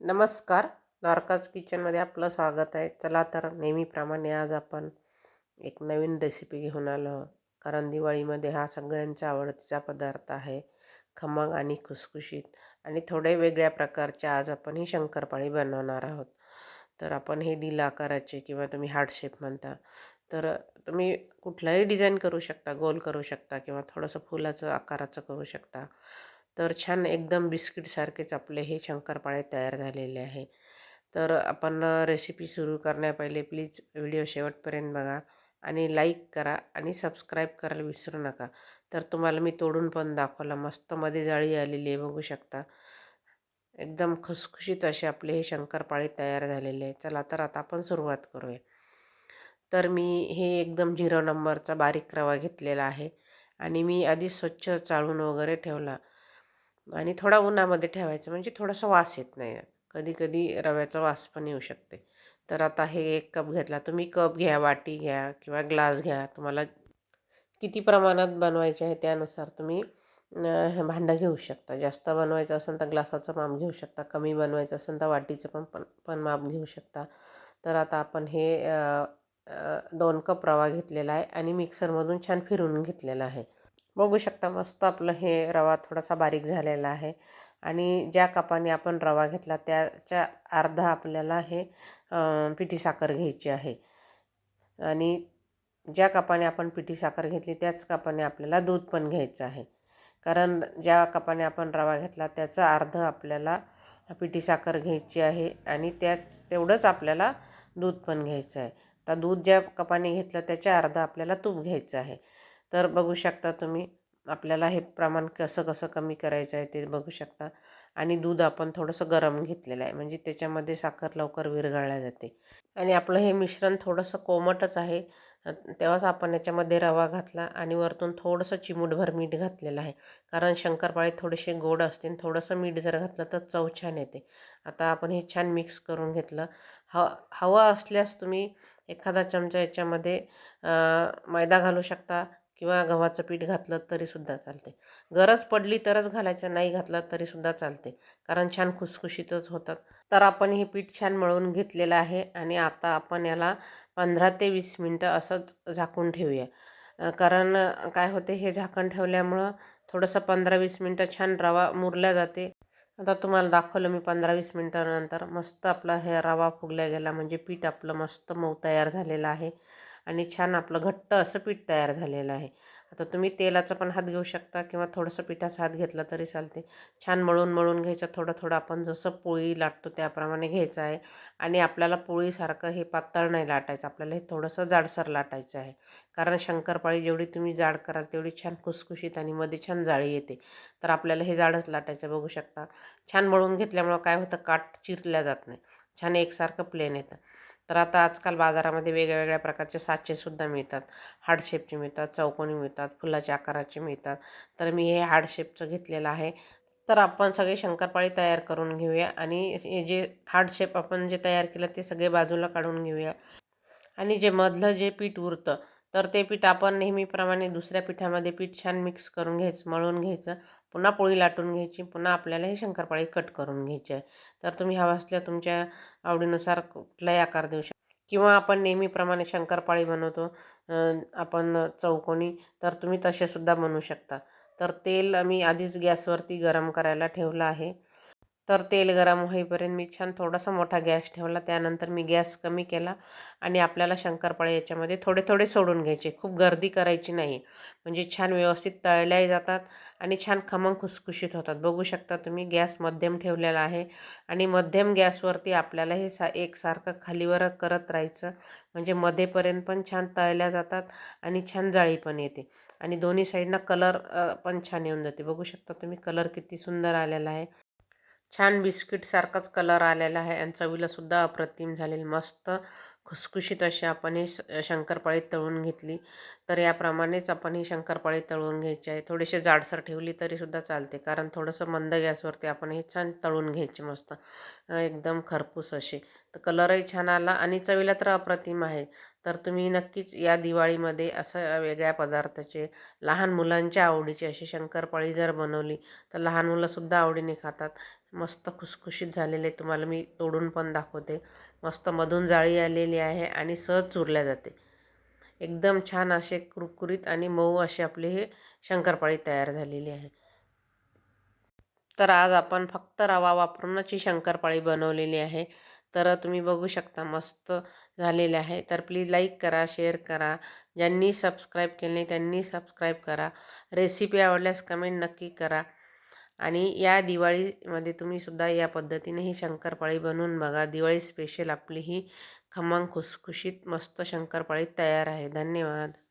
नमस्कार. द्वारकाज किचनमध्ये आपलं स्वागत आहे. चला तर नेहमीप्रमाणे आज आपण एक नवीन रेसिपी घेऊन आलो कारण दिवाळीमध्ये हा सगळ्यांचा आवडतीचा पदार्थ आहे. खमंग आणि खुसखुशीत. आणि थोडे वेगळ्या प्रकारचे आज आपण ही शंकरपाळी बनवणार आहोत. तर आपण हे दिल आकाराचे किंवा तुम्ही हार्ट शेप म्हणता. तर तुम्ही कुठलाही डिझाईन करू शकता गोल करू शकता किंवा थोडंसं फुलाचं आकाराचं करू शकता. तर छान एकदम बिस्किटसारखेच आपले हे शंकरपाळे तयार झालेले आहे. तर आपण रेसिपी सुरू करण्यापहिले प्लीज व्हिडिओ शेवटपर्यंत बघा आणि लाईक करा आणि सबस्क्राईब करायला विसरू नका. तर तुम्हाला मी तोडून पण दाखवला मस्त मध्ये जाळी आलेली आहे बघू शकता. एकदम खुसखुशीत असे आपले हे शंकरपाळे तयार झालेले आहे चला तर आता आपण सुरुवात करूया. तर मी हे एकदम झिरो नंबरचा बारीक रवा घेतलेला आहे आणि मी आधी स्वच्छ चाळून वगैरे ठेवला. आणि थोडा उन्हामध्ये ठेवायचं म्हणजे थोडासा वास येत नाही. कधी कधी रव्याचा वास पण येऊ शकते. तर आता हे एक कप घेतला तुम्ही कप घ्या वाटी घ्या किंवा ग्लास घ्या. तुम्हाला किती प्रमाणात बनवायचे आहे त्यानुसार तुम्ही हे भांडं घेऊ शकता. जास्त बनवायचं असेल तर ग्लासाचं माप घेऊ शकता. कमी बनवायचं असेल तर वाटीचं पण पण पण माप घेऊ शकता. तर आता आपण हे दोन कप रवा घेतलेला आहे आणि मिक्सरमधून छान फिरून घेतलेला आहे. बघू शकता मस्त आपलं हे रवा थोडासा बारीक झालेला आहे. आणि ज्या कपाने आपण रवा घेतला त्याच्या अर्धा आपल्याला हे पिठी साखर घ्यायची आहे. आणि ज्या कपाने आपण पिठी साखर घेतली त्याच कपाने आपल्याला दूध पण घ्यायचं आहे. कारण ज्या कपाने आपण रवा घेतला त्याचा अर्ध आपल्याला पिठी साखर घ्यायची आहे आणि त्याच तेवढंच आपल्याला दूध पण घ्यायचं आहे. तर दूध ज्या कपाने घेतलं त्याच्या अर्ध आपल्याला तूप घ्यायचं आहे. तर बघू शकता तुम्ही आपल्याला हे प्रमाण कसं कसं कमी करायचं आहे ते बघू शकता. आणि दूध आपण थोडंसं गरम घेतलेलं आहे म्हणजे त्याच्यामध्ये साखर लवकर विरघळल्या जाते. आणि आपलं हे मिश्रण थोडंसं कोमटच आहे तेव्हाच आपण याच्यामध्ये रवा घातला आणि वरतून थोडंसं चिमूटभर मीठ घातलेलं आहे. कारण शंकरपाळे थोडेसे गोड असतील थोडंसं मीठ जर घातलं तर चव छान येते. आता आपण हे छान मिक्स करून घेतलं. हव हवा असल्यास तुम्ही एखादा चमचा याच्यामध्ये मैदा घालू शकता किंवा गव्हाचं पीठ घातलं तरीसुद्धा चालते. गरज पडली तरच घालायचं नाही घातलं तरीसुद्धा चालते. कारण छान खुसखुशीतच होतात. तर आपण हे पीठ छान मळून घेतलेलं आहे आणि आता आपण याला पंधरा ते वीस मिनटं असंच झाकून ठेवूया. कारण काय होते हे झाकण ठेवल्यामुळं थोडंसं पंधरा वीस मिनटं छान रवा मुरल्या जाते. आता तुम्हाला दाखवलं मी पंधरा वीस मिनटानंतर मस्त आपला हे रवा फुगल्या गेला. म्हणजे पीठ आपलं मस्त मऊ तयार झालेलं आहे. आणि छान आपलं घट्ट असं पीठ तयार झालेलं आहे. आता तुम्ही तेलाचा पण हात घेऊ शकता किंवा थोडंसं पिठाचा हात घेतला तरी चालते. छान मळून मळून घ्यायचं. थोडं थोडं आपण जसं पोळी लाटतो त्याप्रमाणे घ्यायचं आहे. आणि आपल्याला पोळीसारखं हे पातळ नाही लाटायचं. आपल्याला हे थोडंसं जाडसर लाटायचं आहे. कारण शंकरपाळी जेवढी तुम्ही जाड कराल तेवढी छान खुसखुशीत आणि मध्ये छान जाळी येते. तर आपल्याला हे जाडच लाटायचं बघू शकता. छान मळून घेतल्यामुळं काय होतं? काठ चिरल्या जात नाही. छान एकसारखं प्लेन येतं. तर आता आजकाल बाजारामध्ये वेगळ्या वेगळ्या प्रकारचे साचेसुद्धा मिळतात. हार्डशेपचे मिळतात चौकोनी मिळतात फुलाच्या आकाराचे मिळतात. तर मी हे हार्डशेपचं घेतलेलं आहे. तर आपण सगळे शंकरपाळी तयार करून घेऊया आणि हे जे हार्डशेप आपण जे तयार केलं ते सगळे बाजूला काढून घेऊया. आणि जे मधलं जे पीठ उरतं तर ते पीठ आपण नेहमीप्रमाणे दुसऱ्या पिठामध्ये पीठ छान मिक्स करून घ्यायचं मळून घ्यायचं. पुन्हा पोळी लाटून घ्यायची पुन्हा आपल्याला हे शंकरपाळी कट करून घ्यायची आहे. तर तुम्ही हवा असल्या तुमच्या आवडीनुसार कुठलाही आकार देऊ शकता किंवा आपण नेहमीप्रमाणे शंकरपाळी बनवतो आपण चौकोनी तर तुम्ही तसेसुद्धा बनवू शकता. तर तेल आम्ही आधीच गॅसवरती गरम करायला ठेवलं आहे. तर तेल गरम होईपर्यंत मी छान थोडासा मोठा गॅस ठेवला. त्यानंतर मी गॅस कमी केला आणि आपल्याला शंकरपाळे याच्यामध्ये थोडे थोडे सोडून घ्यायचे. खूप गर्दी करायची नाही. म्हणजे छान व्यवस्थित तळल्याही जातात आणि छान खमंग खुसखुशीत होतात. बघू शकता तुम्ही गॅस मध्यम ठेवलेला आहे आणि मध्यम गॅसवरती आपल्याला हे सा एकसारखं खालीवर करत राहायचं. म्हणजे मध्येपर्यंत पण छान तळल्या जातात आणि छान जाळी पण येते. आणि दोन्ही साईडनं कलर पण छान येऊन जाते. बघू शकता तुम्ही कलर किती सुंदर आलेला आहे. छान बिस्किटसारखाच कलर आलेला आहे. आणि चवीलासुद्धा अप्रतिम झालेली मस्त खुसखुशीत अशी आपण ही शंकरपाळी तळून घेतली. तर याप्रमाणेच आपण ही शंकरपाळी तळून घ्यायची आहे. थोडीशी जाडसर ठेवली तरीसुद्धा चालते. कारण थोडंसं मंद गॅसवरती आपण हे छान तळून घ्यायचे मस्त. एकदम खरपूस असे तर कलरही छान आला आणि चवीला तर अप्रतिम आहे. तर तुम्ही नक्कीच या दिवाळीमध्ये असं वेगळ्या पदार्थाचे लहान मुलांच्या आवडीची अशी शंकरपाळी जर बनवली तर लहान मुलंसुद्धा आवडीने खातात. मस्त खुसखुशीत झालेले तुम्हाला मी तोडून पण दाखवते. मस्त मधून जाळी आलेली आहे आणि सहज चुरल्या जाते. एकदम छान असे कुरकुरीत आणि मऊ असे आपले हे शंकरपाळी तयार झालेली आहे. तर आज आपण फक्त रवा वापरूनच ही शंकरपाळी बनवलेली आहे. तर तुम्ही बघू शकता मस्त झालेले आहे. तर प्लीज लाईक करा शेअर करा. ज्यांनी सबस्क्राईब केले त्यांनी सबस्क्राईब करा. रेसिपी आवडल्यास कमेंट नक्की करा. आणि या दिवाळीमध्ये तुम्हीसुद्धा या पद्धतीने ही शंकरपाळी बनवून बघा. दिवाळी स्पेशल आपली ही खमंग खुसखुशीत मस्त शंकरपाळी तयार आहे. धन्यवाद.